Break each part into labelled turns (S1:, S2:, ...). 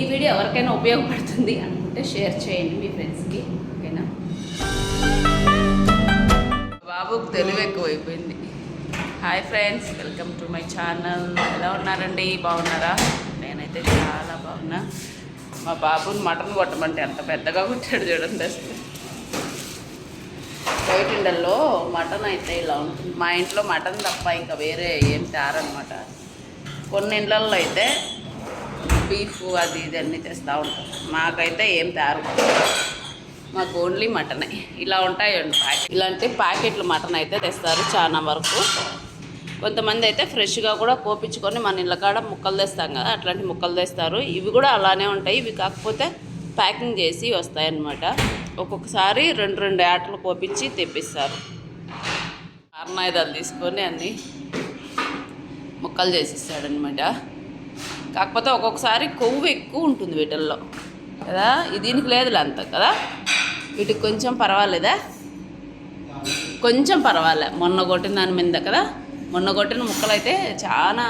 S1: ఈ వీడియో ఎవరికైనా ఉపయోగపడుతుంది అనుకుంటే షేర్ చేయండి మీ ఫ్రెండ్స్కి ఓకేనా? బాబుకు తెలివి ఎక్కువైపోయింది. Hi friends welcome to my channel. ఎలా ఉన్నారండి? బాగున్నారా? నేనైతే చాలా బాగున్నా. మా బాబుని మటన్ కొట్టమంటే ఎంత పెద్దగా కొట్టాడు చూడండి అసలు. ఇండల్లో మటన్ అయితే ఇలా ఉంటుంది. మా ఇంట్లో మటన్ తప్ప ఇంకా వేరే ఏం తేరనమాట. కొన్ని ఇండ్లల్లో అయితే బీఫ్ అది ఇది అన్నీ తెస్తూ ఉంటాం. మాకైతే ఏం తయారు మాకు ఓన్లీ మటనే. ఇలా ఉంటాయండి ప్యాకెట్ ఇలాంటి ప్యాకెట్లు మటన్ అయితే తెస్తారు చాలా వరకు. కొంతమంది అయితే ఫ్రెష్గా కూడా కోపించుకొని మన ఇళ్ళ కాడ ముక్కలు తెస్తాం కదా అట్లాంటి ముక్కలు తెస్తారు. ఇవి కూడా అలానే ఉంటాయి. ఇవి కాకపోతే ప్యాకింగ్ చేసి వస్తాయన్నమాట. ఒక్కొక్కసారి రెండు రెండు ఆటలు కోపించి తెప్పిస్తారు. అర్నాయుధాలు తీసుకొని అన్నీ ముక్కలు చేసిస్తాడనమాట కాకపోతే ఒక్కొక్కసారి కొవ్వు ఎక్కువ ఉంటుంది వీటిల్లో. కదా? దీనికి లేదులే అంత కదా? వీటికి కొంచెం పర్వాలేదా? కొంచెం పర్వాలే. మొన్న కొట్టిన దాని మీద కదా? మొన్న కొట్టిన ముక్కలు అయితే చాలా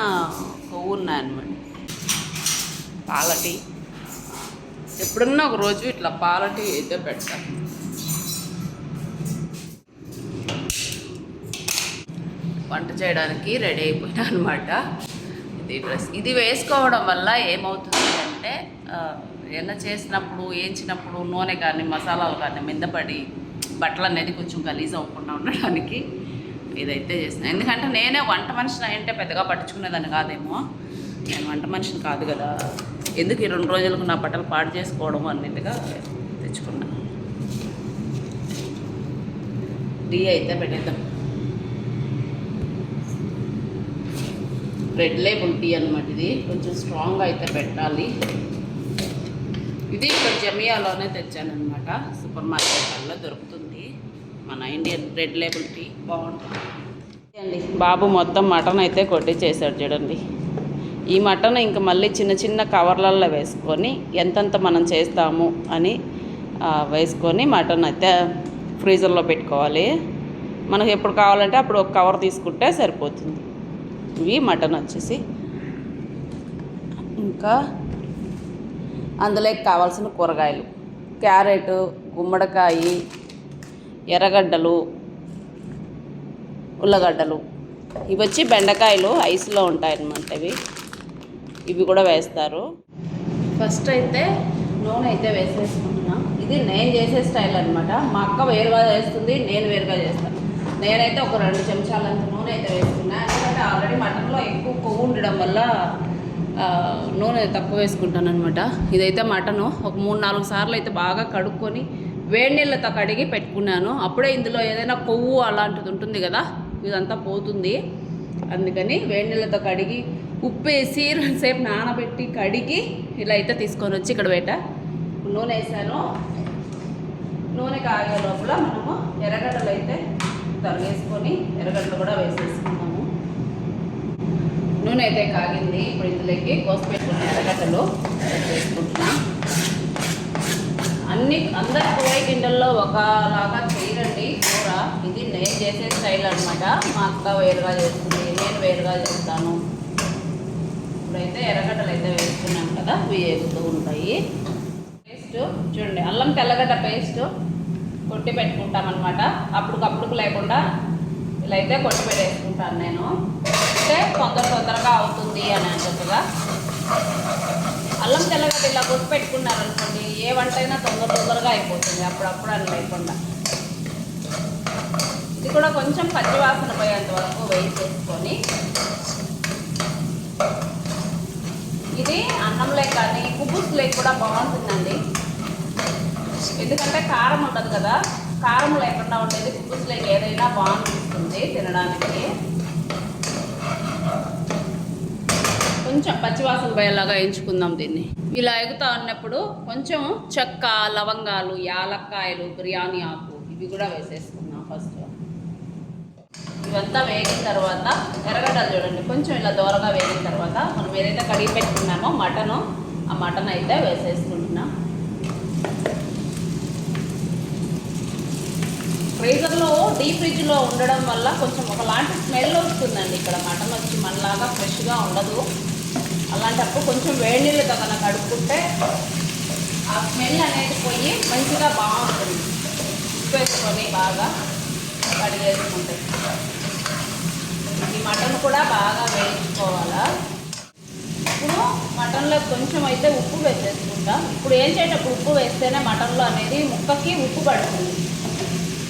S1: కొవ్వు ఉన్నాయన్నమాట. పాలటి. ఎప్పుడన్నా ఒక రోజు ఇట్లా పాలటి అయితే పెడతాను వంట చేయడానికి రెడీ అయిపోయినా అనమాట ఇది డ్రెస్. ఇది వేసుకోవడం వల్ల ఏమవుతుంది అంటే ఏదైనా చేసినప్పుడు వేయించినప్పుడు నూనె కానీ మసాలాలు కానీ మిందపడి బట్టలు అనేది కొంచెం గలీజ్ అవ్వకుండా ఉండడానికి ఇదైతే చేసిన ఎందుకంటే నేనే వంట మనిషిని అంటే పెద్దగా పట్టించుకునేదాన్ని కాదేమో. నేను వంట మనిషిని కాదు కదా. ఎందుకు ఈ రెండు రోజులకు నా బట్టలు పాడు చేసుకోవడం అన్నట్టుగా తెచ్చుకున్నా. టీ అయితే పెట్టేద్దాం. రెడ్ లేబుల్ టీ అనమాట ఇది. కొంచెం స్ట్రాంగ్ అయితే పెట్టాలి. ఇది ఇక్కడ జమియాలోనే తెచ్చానమాట సూపర్ మార్కెట్లలో దొరుకుతుంది. మన ఇండియన్ రెడ్ లేబుల్ టీ. బాగుంటుంది. అండి బాబు మొత్తం మటన్ అయితే కొట్టించేసాడు చూడండి. ఈ మటన్ ఇంకా మళ్ళీ చిన్న చిన్న కవర్లలో వేసుకొని ఎంతెంత మనం చేస్తాము అని వేసుకొని మటన్ అయితే ఫ్రీజర్లో పెట్టుకోవాలి. మనకు ఎప్పుడు కావాలంటే అప్పుడు ఒక కవర్ తీసుకుంటే సరిపోతుంది. ఇవి మటన్ వచ్చేసి. ఇంకా అందులోకి కావాల్సిన కూరగాయలు. క్యారెట్ గుమ్మడికాయ ఎర్రగడ్డలు ఉల్లగడ్డలు. ఇవి వచ్చి బెండకాయలు ఐస్లో ఉంటాయన్నమాట ఇవి. ఇవి కూడా వేస్తారు. ఫస్ట్ అయితే నూనె అయితే వేసేసుకుంటున్నాం. ఇది నేను చేసే స్టైల్ అనమాట మా అక్క వేరుగా చేస్తుంది నేను వేరుగా చేస్తాను. నేనైతే ఒక రెండు చెంచాలంత నూనె అయితే వేసుకున్నా. ఎందుకంటే ఆల్రెడీ మటన్లో ఎక్కువ కొవ్వు ఉండడం వల్ల నూనె తక్కువ వేసుకుంటాను అనమాట ఇదైతే మటను. ఒక మూడు నాలుగు సార్లు అయితే బాగా కడుక్కొని వేడి నీళ్ళతో కడిగి పెట్టుకున్నాను. అప్పుడే ఇందులో ఏదైనా కొవ్వు అలాంటిది ఉంటుంది కదా ఇదంతా పోతుంది. అందుకని వేడి నీళ్ళతో కడిగి ఉప్పు వేసి సేపు నానబెట్టి కడిగి ఇలా అయితే తీసుకొని వచ్చి ఇక్కడ బయట నూనె వేసాను. నూనె కాగే లోపల మనము ఎర్రగడ్డలు అయితే తరిగేసుకొని ఎర్రగడ్డలు కూడా వేసేసుకున్నాము. నూనె అయితే కాగింది. ఇప్పుడు ఇందులోకి కోసి పెట్టుకున్న ఎర్రగడ్డలు వేసుకుంటున్నా అన్ని అందరి కూరగాయ గిండల్లో ఒకలాగా చేయరండి. కూర ఇది నేను చేసే స్టైల్ అనమాట మా అక్క వేరుగా చేస్తుంది నేను వేరుగా చేస్తాను. ఇప్పుడైతే ఎర్రగడ్డలు అయితే వేస్తున్నాం కదా ఇవి ఉంటాయి. పేస్ట్ చూడండి అల్లం తెల్లగడ్డ పేస్ట్ కొట్టి పెట్టుకుంటామన్నమాట. అనమాట అప్పటికప్పుడు లేకుండా ఇలా అయితే కొట్టి పెట్టేసుకుంటాను నేను. అంటే తొందర తొందరగా అవుతుంది అని అంటుగా అల్లం తెల్లగడ్డ ఇలా కొట్టి పెట్టుకున్నారనుకోండి ఏ వంట అయినా తొందర తొందరగా అయిపోతుంది అప్పుడప్పుడు అని లేకుండా. ఇది కూడా కొంచెం పచ్చివాసన పోయేంత వరకు వేసేసుకొని ఇది అన్నంలే కానీ కుబుస్లే కూడా బాగుంటుందండి. ఎందుకంటే కారం ఉండదు కదా కారం లేకుండా ఉండేది కుబుస్లోకి ఏదైనా బాగుంటుంది తినడానికి. కొంచెం పచ్చివాసన పోయేలాగా ఎంచుకుందాం దీన్ని. ఇలా ఎగుతా ఉన్నప్పుడు కొంచెం చెక్క లవంగాలు యాలక్కాయలు బిర్యానీ ఆకు ఇవి కూడా వేసేసుకుందాం ఫస్ట్ ఇవంతా వేగిన తర్వాత ఎర్రగడ్డలు చూడండి కొంచెం ఇలా దూరగా వేగిన తర్వాత మనం ఏదైతే కడిగి పెట్టుకున్నామో మటను ఆ మటన్ అయితే వేసేసుకుంటున్నాం ఫ్రీజర్లో డీప్ ఫ్రిడ్జ్లో ఉండడం వల్ల కొంచెం ఒకలాంటి స్మెల్ వస్తుందండి ఇక్కడ. మటన్ వచ్చి మనలాగా ఫ్రెష్గా ఉండదు. అలాంటప్పుడు కొంచెం వేడి నీళ్ళతో కనుక కడుక్కుంటే ఆ స్మెల్ అనేది పోయి మంచిగా బాగుంటుంది. ఉప్పు వేసుకొని బాగా కడిగేసుకుంటే. ఈ మటన్ కూడా బాగా వేయించుకోవాలా? ఇప్పుడు మటన్లో కొంచెం అయితే ఉప్పు వేసేసుకుంటాం. ఇప్పుడు ఏం చేసేటప్పుడు ఉప్పు వేస్తేనే మటన్లో అనేది ముక్కకి ఉప్పు పడుతుంది.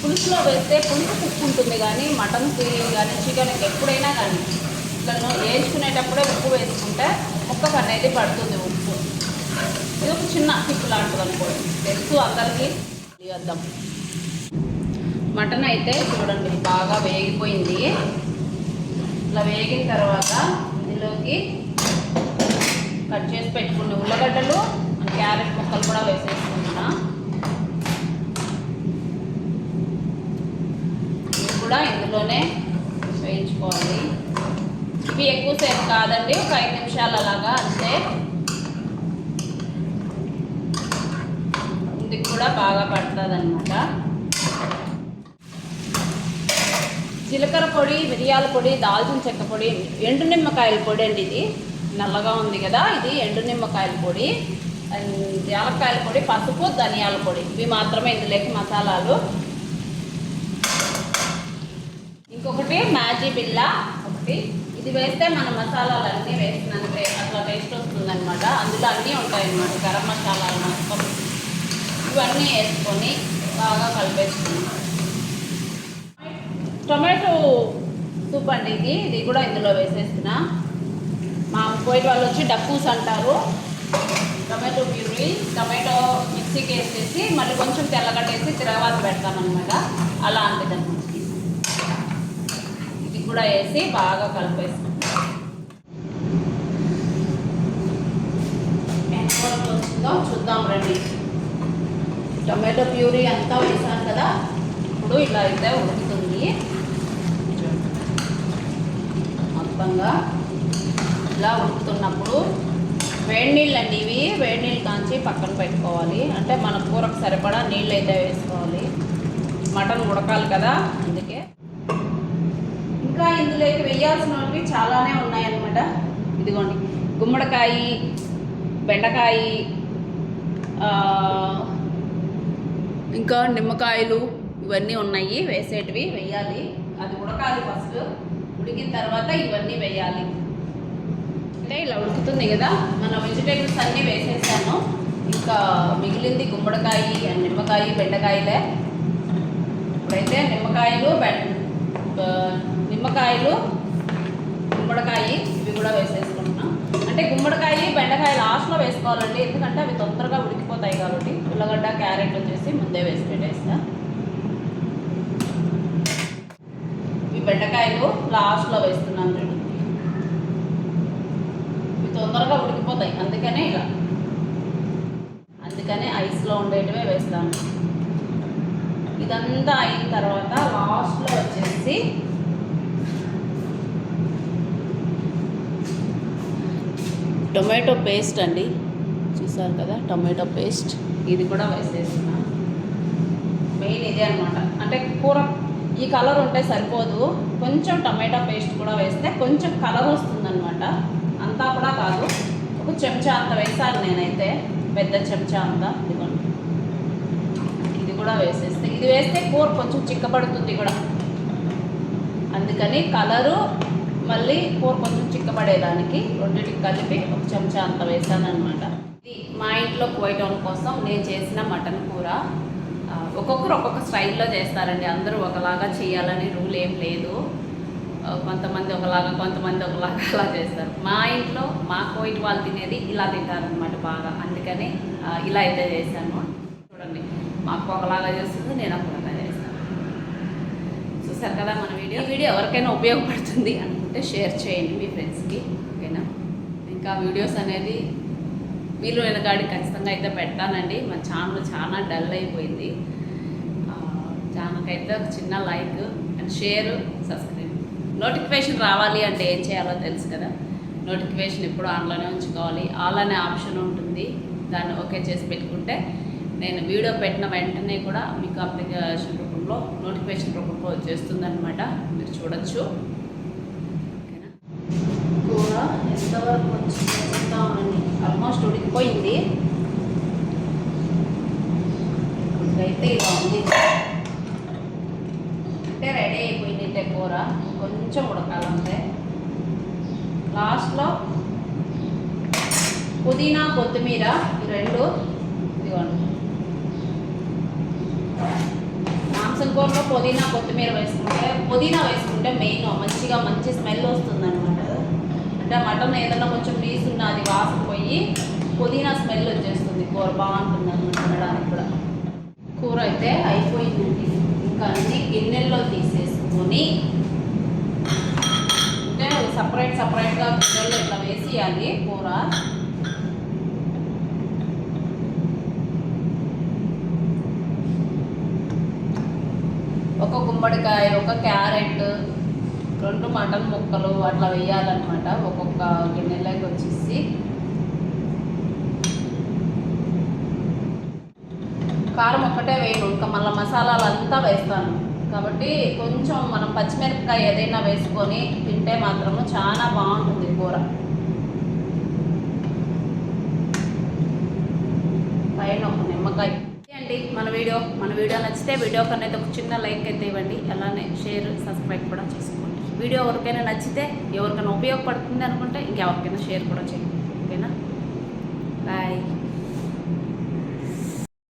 S1: పులుసులో వేస్తే పులుసు ఉప్పు ఉంటుంది కానీ మటన్కి కానీ చికెన్కి ఎప్పుడైనా కానీ ఇట్లా వేసుకునేటప్పుడే ఉప్పు వేసుకుంటే ముక్కకు అనేది పడుతుంది ఉప్పు. ఇది ఒక చిన్న టిప్ లాంటిది అనుకోండి. తెలుసు అందరికీ? వేద్దాం మటన్ అయితే చూడండి బాగా వేగిపోయింది. ఇట్లా వేగిన తర్వాత ఇందులోకి కట్ చేసి పెట్టుకున్న ఉల్లగడ్డలు క్యారెట్ ముక్కలు కూడా వేసేసుకుంటున్నా ఇవి కూడా వేయించుకోవాలి. ఇవి ఎక్కువసేపు కాదండి ఒక ఐదు నిమిషాలు అలాగా అంతే. ఇది కూడా బాగా పడుతుంది అనమాట జీలకర్ర పొడి మిరియాల పొడి దాల్చిన చెక్క పొడి ఎండు నిమ్మకాయల పొడి అండి ఇది. నల్లగా ఉంది కదా ఇది ఎండు నిమ్మకాయల పొడి. అండ్ యాలక్కాయల పొడి పసుపు ధనియాల పొడి. ఇవి మాత్రమే ఇందులోకి మసాలాలు ఒకటి మ్యాజీ బిల్ల ఒకటి. ఇది వేస్తే మన మసాలాలు అన్నీ వేసినంతే అట్లా టేస్ట్ వస్తుందన్నమాట. అందులో అన్నీ ఉంటాయన్నమాట. గరం మసాలాలు మొత్తం. ఇవన్నీ వేసుకొని బాగా కలిపేసుకున్నాం టొమాటో సూప్ అండి ఇది. ఇది కూడా ఇందులో వేసేస్తున్నా. మా పోయిన వాళ్ళు వచ్చి డక్కూస్ అంటారు. టొమాటో ప్యూరీ టొమాటో మిక్సీకి వేసేసి మళ్ళీ కొంచెం తెల్లగట్టేసి తిరగవాత పెడతామన్నమాట. అలా అనమాట ఇది కూడా వేసి బాగా కలిపేసుకుంటాం. ఎంతవరకు వచ్చిందో చూద్దాం రండి. టొమాటో ప్యూరీ అంతా వేసాను కదా ఇప్పుడు ఇలా అయితే ఉడుకుతుంది. మొత్తంగా ఇలా ఉడుకుతున్నప్పుడు వేడి నీళ్ళు అండి ఇవి. వేడి నీళ్ళు కాంచి పక్కన పెట్టుకోవాలి. అంటే మన కూరకు సరిపడా నీళ్ళు అయితే వేసుకోవాలి. మటన్ ఉడకాలి కదా అందుకే. ఇంకా ఇందులోకి వేయాల్సినవి చాలానే ఉన్నాయన్నమాట. ఇదిగోండి. గుమ్మడికాయ బెండకాయ ఇంకా నిమ్మకాయలు ఇవన్నీ ఉన్నాయి. వేసేటివి వేయాలి అది ఉడకాలి ఫస్ట్. ఉడికిన తర్వాత ఇవన్నీ వేయాలి అంటే ఇలా ఉడుకుతుంది కదా. మన వెజిటేబుల్స్ అన్నీ వేసేసాను. ఇంకా మిగిలింది గుమ్మడికాయ నిమ్మకాయ బెండకాయలే. ఇప్పుడైతే నిమ్మకాయలు బెండ నిమ్మకాయలు గుమ్మడికాయ ఇవి కూడా వేసేసుకుంటున్నాం. అంటే గుమ్మడికాయ బెండకాయ లాస్ట్లో వేసుకోవాలండి. ఎందుకంటే అవి తొందరగా ఉడికిపోతాయి కాబట్టి ఉల్లగడ్డ క్యారెట్ వచ్చేసి ముందే వేసి పెట్టేస్తా. ఈ బెండకాయలు లాస్ట్లో వేస్తున్నాను చూడండి ఇవి తొందరగా ఉడికిపోతాయి. అందుకనే ఇలా అందుకనే ఐస్లో ఉండేటివే వేస్తాను. ఇదంతా అయిన తర్వాత లాస్ట్లో వచ్చేసి టొమాటో పేస్ట్ అండి. చూసారు కదా టొమాటో పేస్ట్. ఇది కూడా వేసేస్తున్నా. మెయిన్ ఇదే అనమాట అంటే కూర ఈ కలర్ ఉంటే సరిపోదు. కొంచెం టమాటా పేస్ట్ కూడా వేస్తే కొంచెం కలర్ వస్తుందన్నమాట. అంతా కూడా కాదు. ఒక చెంచా అంత వేసాను నేనైతే. పెద్ద చెంచా అంత. ఇదిగోండి. ఇది కూడా వేసేస్తే ఇది వేస్తే కూర కొంచెం చిక్కబడుతుంది కూడా. అందుకని కలరు మళ్ళీ కూర కొంచెం చిక్కబడేదానికి రెండింటికి కలిపి ఒక చెంచా అంత వేసానమాట అనమాట ఇది మా ఇంట్లో కువైటోన్ కోసం నేను చేసిన మటన్ కూర. ఒక్కొక్కరు ఒక్కొక్క స్టైల్లో చేస్తారండి. అందరూ ఒకలాగా చేయాలని రూల్ ఏం లేదు. కొంతమంది ఒకలాగా కొంతమంది ఒకలాగా అలా చేస్తారు. మా ఇంట్లో మా కోయిట్ వాళ్ళు తినేది ఇలా తింటారనమాట బాగా. అందుకని ఇలా అయితే చేశాను. చూడండి మాకు ఒకలాగా చేస్తుంది నేను ఒకలాగా చూసారు కదా మన వీడియో. వీడియో ఎవరికైనా ఉపయోగపడుతుంది అనుకుంటే షేర్ చేయండి మీ ఫ్రెండ్స్కి ఓకేనా? ఇంకా వీడియోస్ అనేది మీరు వెనకాడి ఖచ్చితంగా అయితే పెడతానండి. మా ఛానల్ చాలా డల్ అయిపోయింది. ఛానల్కైతే ఒక చిన్న like and share subscribe. Notification రావాలి అంటే ఏం చేయాలో తెలుసు కదా. నోటిఫికేషన్ ఎప్పుడు ఆన్లోనే ఉంచుకోవాలి. ఆల్ అనే ఆప్షన్ ఉంటుంది. దాన్ని ఓకే చేసి పెట్టుకుంటే నేను వీడియో పెట్టిన వెంటనే కూడా మీకు అప్లికేషన్ రూపంలో నోటిఫికేషన్ రూపంలో వచ్చేస్తుందనమాట మీరు చూడొచ్చు. కూర ఎంతవరకు వచ్చిందో ఆల్మోస్ట్ ఉడికిపోయింది. ఇదైతే ఇలా ఉంది. అంటే రెడీ అయిపోయింది కూర. కొంచెం ఉడకాలంటే. లాస్ట్లో పుదీనా కొత్తిమీర రెండు ఇదిగోండి. పుదీనా కొత్తిమీర వేసుకుంటే పుదీనా వేసుకుంటే మెయిన్ మంచిగా మంచి స్మెల్ వస్తుంది అనమాట అంటే మటన్ ఏదైనా కొంచెం పీస్ ఉన్న అది వాసన పోయి పుదీనా స్మెల్ వచ్చేస్తుంది. కూర బాగుంటుంది అనమాట తినడానికి కూడా. కూర అయితే అయిపోయిందండి ఇంకా అన్ని గిన్నెల్లో తీసేసుకొని అంటే సపరేట్ సపరేట్గా గిన్నెల్లో ఇట్లా వేసేయాలి కూర. ఒక గుమ్మడికాయ ఒక క్యారెట్ రెండు మటన్ ముక్కలు అట్లా వేయాలన్నమాట. ఒక్కొక్క గిన్నెలోకి వచ్చేసి. కారం ఒక్కటే వేయను ఇంకా మళ్ళీ మసాలాలు అంతా వేస్తాను. కాబట్టి కొంచెం మనం పచ్చిమిరపకాయ ఏదైనా వేసుకొని తింటే మాత్రము చాలా బాగుంటుంది కూర పైన ఒక నిమ్మకాయ ఇది అండి మన వీడియో నచ్చితే వీడియో కన్నా ఒక చిన్న లైక్ అయితే ఇవ్వండి. అలానే షేర్ సబ్స్క్రైబ్ కూడా చేసుకోండి. వీడియో ఎవరికైనా నచ్చితే ఎవరికైనా ఉపయోగపడుతుంది అనుకుంటే ఇంకెవరికైనా షేర్ కూడా చేయండి.